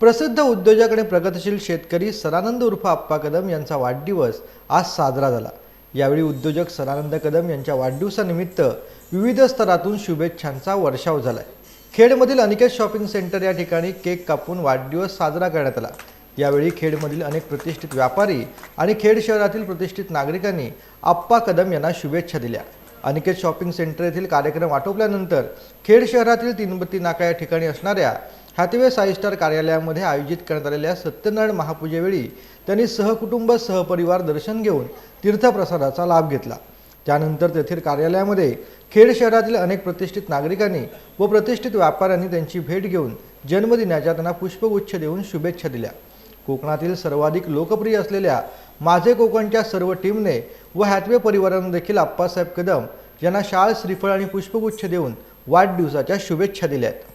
प्रसिद्ध उद्योजक आणि प्रगतशील शेतकरी सदानंद उर्फ आप्पा कदम यांचा वाढदिवस आज साजरा झाला. यावेळी उद्योजक सदानंद कदम यांच्या वाढदिवसानिमित्त विविध स्तरातून शुभेच्छांचा वर्षाव झालाय. खेडमधील अनिकेत शॉपिंग सेंटर या ठिकाणी केक कापून वाढदिवस साजरा करण्यात आला. यावेळी खेडमधील अनेक प्रतिष्ठित व्यापारी आणि खेड शहरातील प्रतिष्ठित नागरिकांनी आप्पा कदम यांना शुभेच्छा दिल्या. अनिकेत शॉपिंग सेंटर येथील कार्यक्रम आटोपल्यानंतर खेड शहरातील तीनबत्ती नाका या ठिकाणी असणाऱ्या हॅथवे साई स्टार कार्यालयामध्ये आयोजित करण्यात आलेल्या सत्यनारायण महापूजेवेळी त्यांनी सहकुटुंब सहपरिवार दर्शन घेऊन तीर्थप्रसादाचा लाभ घेतला. त्यानंतर तेथील कार्यालयामध्ये खेड शहरातील अनेक प्रतिष्ठित नागरिकांनी व प्रतिष्ठित व्यापाऱ्यांनी त्यांची भेट घेऊन जन्मदिनाच्या त्यांना पुष्पगुच्छ देऊन शुभेच्छा दिल्या. कोकणातील सर्वाधिक लोकप्रिय असलेल्या माझे कोकणच्या सर्व टीमने व हॅथवे परिवारानं देखील आप्पासाहेब कदम यांना शाळ श्रीफळ आणि पुष्पगुच्छ देऊन वाढदिवसाच्या शुभेच्छा दिल्या आहेत